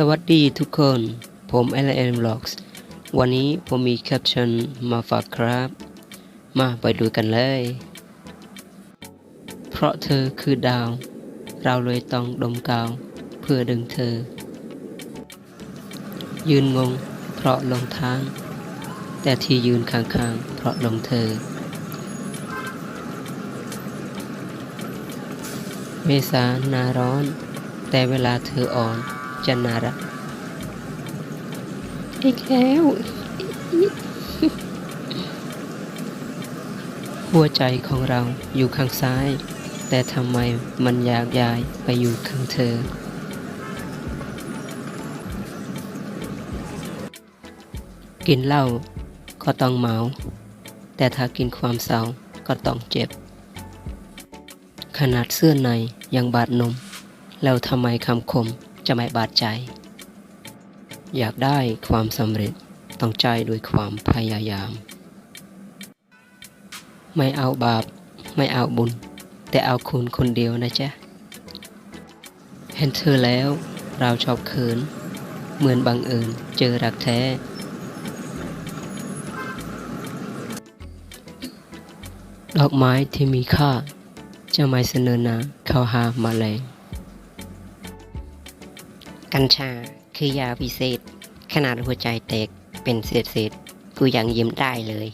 สวัสดีทุกคน ผม l n Vlogs วันนี้ผมมีแคปชั่นมาฝากครับ มาไปดูกันเลย เพราะเธอคือดาว เราเลยต้องดมกาว เพื่อดึงเธอ ยืนงง เพราะหลงทาง แต่ที่ยืนข้างๆ เพราะหลงเธอ เมษาหนาร้อน แต่เวลาเธออ่อน จะน่ารักอีกแล้วหัวใจของเราอยู่ข้างซ้าย แต่ทำไมมันอยากย้ายไปอยู่ข้างเธอ กินเหล้าก็ต้องเมา แต่ถ้ากินความเศร้าก็ต้องเจ็บ ขนาดเสื้อในยังบาดนม แล้วทำไมคำคม จะไม่บาดใจ อยากได้ความสำเร็จต้องใจด้วยความพยายาม ไม่เอาบาป ไม่เอาบุญ แต่เอาคุณคนเดียวนะจ๊ะ เห็นเธอแล้วเราชอบเขิน เหมือนบังเอิญเจอรักแท้ ดอกไม้ที่มีค่า จะไม่เสนอนาเข้าหามาแลง กัญชาคือยาพิเศษ ขนาดหัวใจแตกเป็นเศษๆกูยังยิ้มได้เลย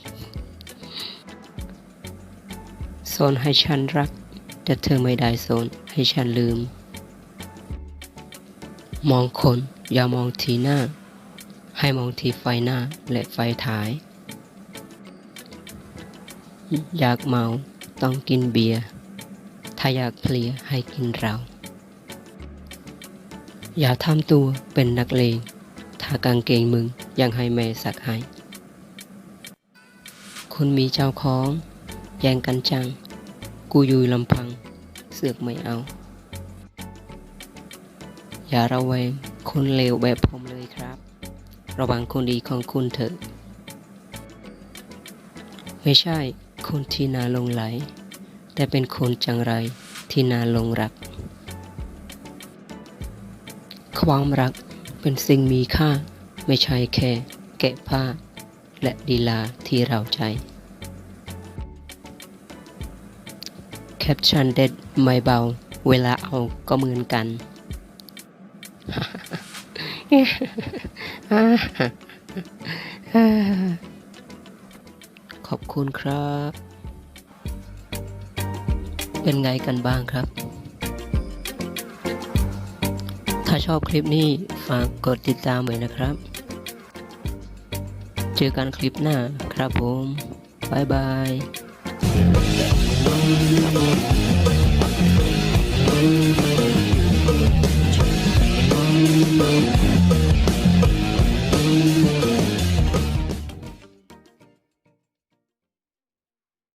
โซนให้ฉันรัก แต่เธอไม่ได้โซนให้ฉันลืม มองคนอย่ามองทีหน้า ให้มองทีไฟหน้าและไฟท้าย อยากเมาต้องกินเบียร์ ถ้าอยากเพลียให้กินเรา อย่าทำตัวเป็นนักเลงถ้ากางเกงมึงยังให้แม่สักให้คนมีเจ้าของแย่งกันจัง กูอยู่ลำพัง เสือกไม่เอา อย่าระแวงคนเลวแบบผมเลยครับ ระวังคนดีของคุณเถอะ ไม่ใช่คนที่น่าลงไหล แต่เป็นคนจังไรที่น่าลงรัก ความรักเป็นสิ่งมีค่า ไม่ใช่แค่แกะผ้า และดีลาที่เราใจ แคปชั่นเด็ดไม่เบา เวลาเอาก็เหมือนกันขอบคุณครับ เป็นไงกันบ้างครับ ถ้าชอบคลิปนี้ฝากกดติดตามไว้นะครับ เจอกันคลิปหน้าครับผม บ๊ายบาย